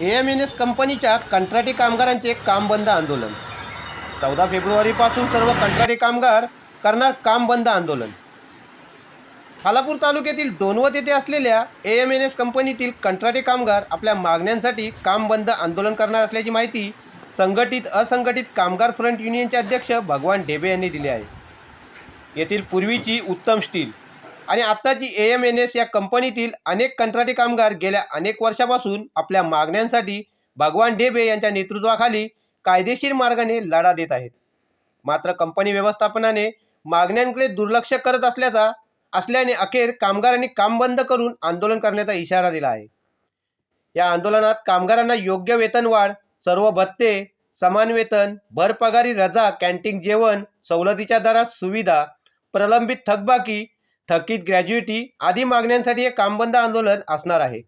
A M N S कंपनीच्या कंत्राटी कामगारांचे काम बंद आंदोलन. चौदा फेब्रुवारीपासून सर्व कंत्राटी कामगार करणार काम बंद आंदोलन. खालापूर तालुक्यातील डोनवत येथे असलेल्या ए एम एन एस कंपनीतील कंत्राटी कामगार आपल्या मागण्यांसाठी काम बंद आंदोलन करणार असल्याची माहिती संघटित असंघटित कामगार फ्रंट युनियनचे अध्यक्ष भगवान ढेबे यांनी दिली आहे. येथील पूर्वीची उत्तम स्टील आणि आत्ताची ए एम एन एस या कंपनीतील अनेक कंत्राटी कामगार गेल्या अनेक वर्षापासून आपल्या मागण्यांसाठी भगवान डेबे यांच्या नेतृत्वाखाली कायदेशीर मार्गाने लढा देत आहेत. मात्र कंपनी व्यवस्थापनाने मागण्यांकडे दुर्लक्ष करत असल्याचा असल्याने अखेर कामगारांनी काम बंद करून आंदोलन करण्याचा इशारा दिला आहे. या आंदोलनात कामगारांना योग्य वेतनवाढ सर्व भत्ते समान वेतन भरपगारी रजा कॅन्टीन जेवण सवलतीच्या दरात सुविधा प्रलंबित थकबाकी थकीत ग्रॅज्युइटी आदी मागण्यांसाठी हे कामबंद आंदोलन असणार आहे.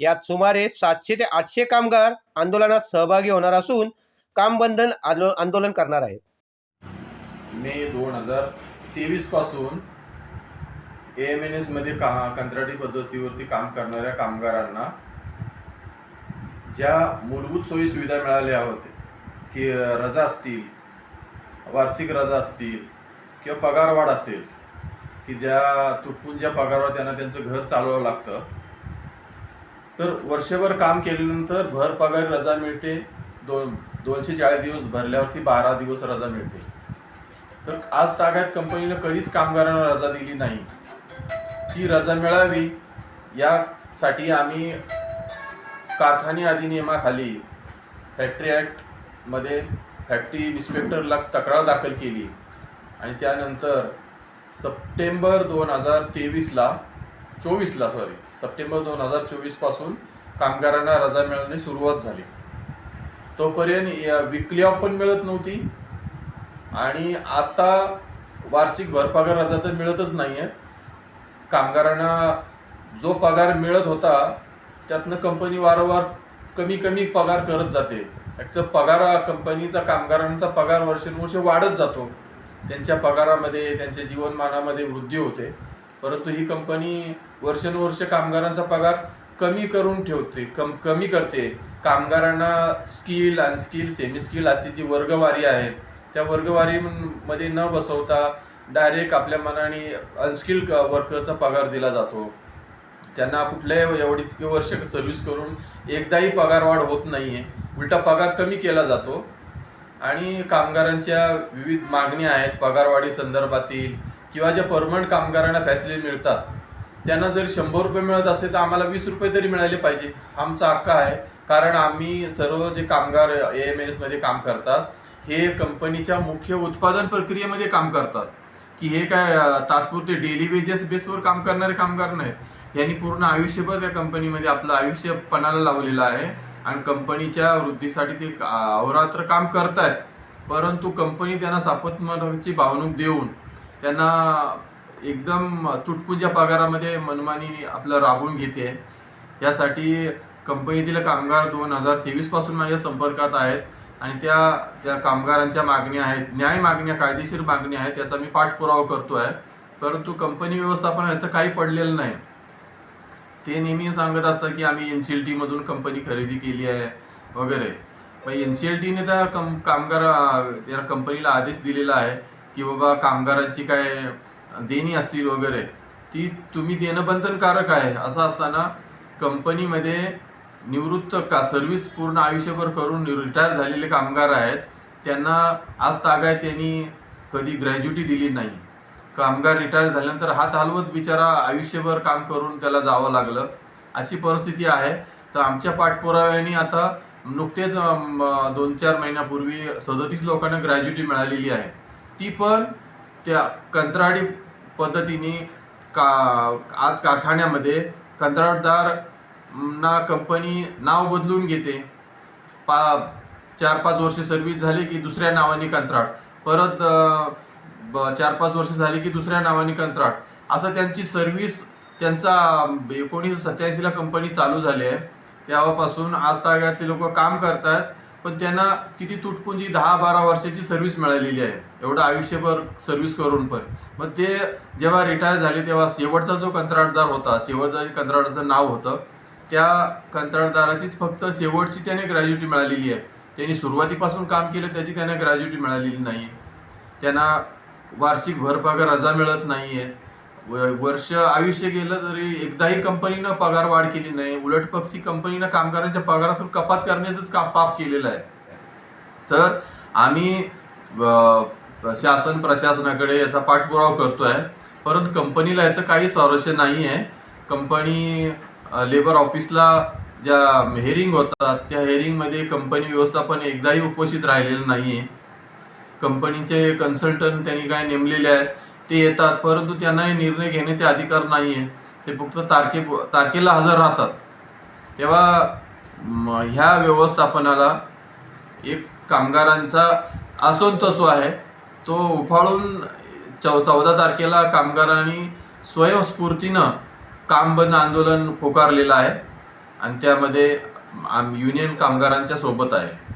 यात सुमारे सातशे ते आठशे कामगार आंदोलनात सहभागी होणार असून कामबंधन आलो- आंदोलन करणार आहेत मे दोन हजार तेवीसपासून एम एन एसमध्ये का कंत्राटी पद्धतीवरती काम करणाऱ्या कामगारांना ज्या मूलभूत सोयी सुविधा मिळाल्या होत्या की रजा असतील वार्षिक रजा असतील किंवा पगारवाढ असेल की ज्या तुटपून ज्या पगारावर त्यांना त्यांचं घर चालवावं लागतं. तर वर्षभर काम केल्यानंतर भर पगार रजा मिळते. दोन दोनशे चाळीस दिवस भरल्यावरती बारा दिवस रजा मिळते. तर आज तागायत कंपनीनं कधीच कामगारांना रजा दिली नाही. ती रजा मिळावी यासाठी आम्ही कारखाने अधिनियमाखाली फॅक्टरी ॲक्टमध्ये फॅक्टरी इन्स्पेक्टरला तक्रार दाखल केली. आणि त्यानंतर सप्टेंबर दोन हजार तेवीसला चोवीसला सॉरी सप्टेंबर दोन हजार चोवीसपासून कामगारांना रजा मिळवणे सुरुवात झाली. तोपर्यंत विकली ऑफ पण मिळत नव्हती. आणि आता वार्षिक भरपगार रजा तर मिळतच नाही आहे कामगारांना जो पगार मिळत होता त्यातनं कंपनी वारंवार कमी कमी पगार करत जाते. एक तर पगार कंपनीचा कामगारांचा पगार वर्षानुवर्ष वाढत जातो. त्यांच्या पगारामध्ये त्यांच्या जीवनमानामध्ये वृद्धी होते. परंतु ही कंपनी वर्षानुवर्ष कामगारांचा पगार कमी करून ठेवते कम कमी करते. कामगारांना स्किल अनस्किल सेमी स्किल अशी जी वर्गवारी आहे त्या वर्गवारीमध्ये न बसवता डायरेक्ट आपल्या मनाने अनस्किल वर्करचा पगार दिला जातो. त्यांना कुठल्याही एवढी इतके वर्ष सर्व्हिस करून एकदाही पगार वाढ होत आहे उलटा पगार कमी केला जातो. आणि कामगारांच्या विविध मागण्या आहेत पगारवाढी संदर्भातील किंवा ज्या परमनंट कामगारांना फॅसिलिटी मिळतात त्यांना जर शंभर रुपये मिळत असेल तर आम्हाला वीस रुपये तरी मिळाले पाहिजे. आमचा हक्क आहे कारण आम्ही सर्व जे कामगार ए एम एन एसमध्ये काम करतात हे कंपनीच्या मुख्य उत्पादन प्रक्रियेमध्ये काम करतात. की हे काय तात्पुरते डेली वेजेस बेसवर काम करणारे कामगार नाहीत. यांनी पूर्ण आयुष्यभर त्या कंपनीमध्ये आपलं आयुष्य पणाला लावलेलं आहे. आणि कंपनीच्या वृद्धीसाठी ते का- अहोरात्र काम करतायत. परंतु कंपनी त्यांना सापत्मची भावणूक देऊन त्यांना एकदम तुटपुंज्या पगारामध्ये मनमानी आपलं राबवून घेते. यासाठी कंपनीतील कामगार दोन हजार तेवीसपासून माझ्या संपर्कात आहेत आणि त्या त्या कामगारांच्या मागण्या आहेत. न्याय मागण्या कायदेशीर मागण्या आहेत याचा मी पाठपुरावा करतो आहे परंतु कंपनी व्यवस्थापन याचं काही पडलेलं नाही. ते नेहमी सांगत असतात की आम्ही एन सी एल टीमधून कंपनी खरेदी केली आहे वगैरे. पण एन सी एल टीने त्या कम कामगार त्या कंपनीला आदेश दिलेला आहे की बाबा कामगारांची काय देणी असतील वगैरे ती तुम्ही देणं बंधनकारक आहे. असं असताना कंपनीमध्ये निवृत्त का सर्व्हिस पूर्ण आयुष्यभर करून रिटायर झालेले कामगार आहेत त्यांना आज तागाय त्यांनी कधी ग्रॅज्युटी दिली नाही. कामगार रिटायर झाल्यानंतर हात हलवत बिचारा आयुष्यभर काम करून त्याला जावं लागलं. अशी परिस्थिती आहे. तर आमच्या पाठपुराव्याने आता नुकतेच दोन चार महिन्यापूर्वी सदतीस लोकांना ग्रॅज्युटी मिळालेली आहे. ती पण त्या कंत्राटी पद्धतीने का आज कारखान्यामध्ये कंत्राटदार ना कंपनी नाव बदलून घेते. पा चार पाच वर्ष सर्व्हिस झाली की दुसऱ्या नावाने कंत्राट. परत चार पाच वर्ष झाली की दुसऱ्या नावाने कंत्राट. असं त्यांची सर्व्हिस त्यांचा एकोणीसशे सत्याऐंशीला कंपनी चालू झाली आहे. तेव्हापासून आज तागात ते लोक काम करतात पण त्यांना किती तुटपुंजी दहा बारा वर्षाची सर्व्हिस मिळालेली आहे. एवढं आयुष्यभर सर्व्हिस करून पण. मग ते जेव्हा रिटायर झाले तेव्हा शेवटचा जो कंत्राटदार होता शेवटचा कंत्राटाचं नाव होतं त्या कंत्राटदाराचीच फक्त शेवटची त्याने ग्रॅज्युटी मिळालेली आहे. त्यांनी सुरुवातीपासून काम केलं त्याची त्यांना ग्रॅज्युटी मिळालेली नाही. त्यांना वार्षिक भरपगार रजा मिळत नाही व- वर्ष आयुष्य गेलं तरी एकदाही कंपनीनं पगार वाढ केली नाही. उलट पक्षी कंपनीनं कामगारांच्या पगारातून कपात करण्याचंच काम पाप केलेलं आहे. तर आम्ही शासन प्रशासनाकडे याचा पाठपुरावा करतो आहे परंतु कंपनीला याचं काही संरक्षण नाही आहे कंपनी लेबर ऑफिसला ज्या हेरिंग होतात त्या हेरिंगमध्ये कंपनी व्यवस्थापन एकदाही उपस्थित राहिलेलं नाही आहे कंपनीचे कन्सल्टंट त्यांनी काय नेमलेले आहेत ते येतात. परंतु त्यांना हे निर्णय घेण्याचे अधिकार नाही आहे ते फक्त तारखे तारखेला हजर राहतात. तेव्हा ह्या व्यवस्थापनाला एक कामगारांचा असंतोष आहे. तो उफाळून चौ चौदा तारखेला कामगारांनी स्वयंस्फूर्तीनं काम बंद आंदोलन पुकारलेलं आहे. आणि त्यामध्ये आम- युनियन कामगारांच्या सोबत आहे.